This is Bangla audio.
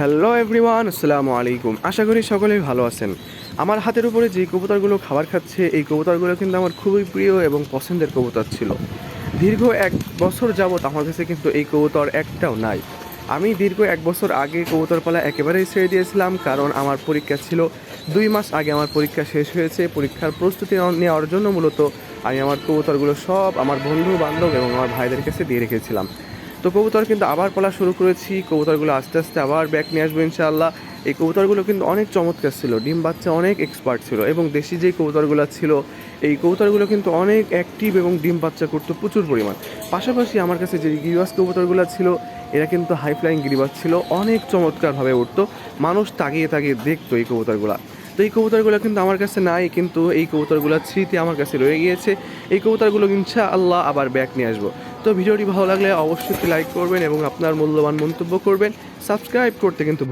হ্যালো এভরিওয়ান আসসালামু আলাইকুম। আশা করি সকলেই ভালো আছেন। আমার হাতের উপরে যে কবুতরগুলো খাবার খাচ্ছে, এই কবুতরগুলো কিন্তু আমার খুবই প্রিয় এবং পছন্দের কবুতর ছিল। দীর্ঘ এক বছর যাবত আমার কাছে কিন্তু এই কবুতর একটাও নাই। আমি দীর্ঘ এক বছর আগে কবুতর পালা একেবারেই ছেড়ে দিয়েছিলাম কারণ আমার পরীক্ষা ছিল দুই মাস আগে আমার পরীক্ষা শেষ হয়েছে। পরীক্ষার প্রস্তুতি নেওয়ার জন্য মূলত আমি আমার কবুতরগুলো সব আমার বন্ধু বান্ধব এবং আমার ভাইদের কাছে দিয়ে রেখেছিলাম। তো কবুতর কিন্তু আবার পলা শুরু করেছি। কবুতরগুলো আস্তে আস্তে আবার ব্যাক নিয়ে আসব ইনশাআল্লাহ। এই কবুতরগুলো কিন্তু অনেক চমৎকার ছিল। ডিম বাচ্চা অনেক এক্সপার্ট ছিল এবং দেশি যে কবুতরগুলো ছিল, এই কবুতরগুলো কিন্তু অনেক অ্যাক্টিভ এবং ডিম বাচ্চা করতো প্রচুর পরিমাণ। পাশাপাশি আমার কাছে যে গিরিবাস কবুতরগুলো ছিল, এরা কিন্তু হাই ফ্লাইং গিরিবাস ছিল, অনেক চমৎকারভাবে উঠতো। মানুষ তাকিয়ে তাকিয়ে দেখতো এই কবুতরগুলো। তো এই কবুতরগুলো কিন্তু আমার কাছে নাই, কিন্তু এই কবুতরগুলোর স্মৃতি আমার কাছে রয়ে গিয়েছে। এই কবুতরগুলো ইনশা আল্লাহ আবার ব্যাক নিয়ে আসব। তো ভিডিওটি ভালো লাগলে অবশ্যই লাইক করবেন এবং আপনার মূল্যবান মন্তব্য করবেন। সাবস্ক্রাইব করতে কিন্তু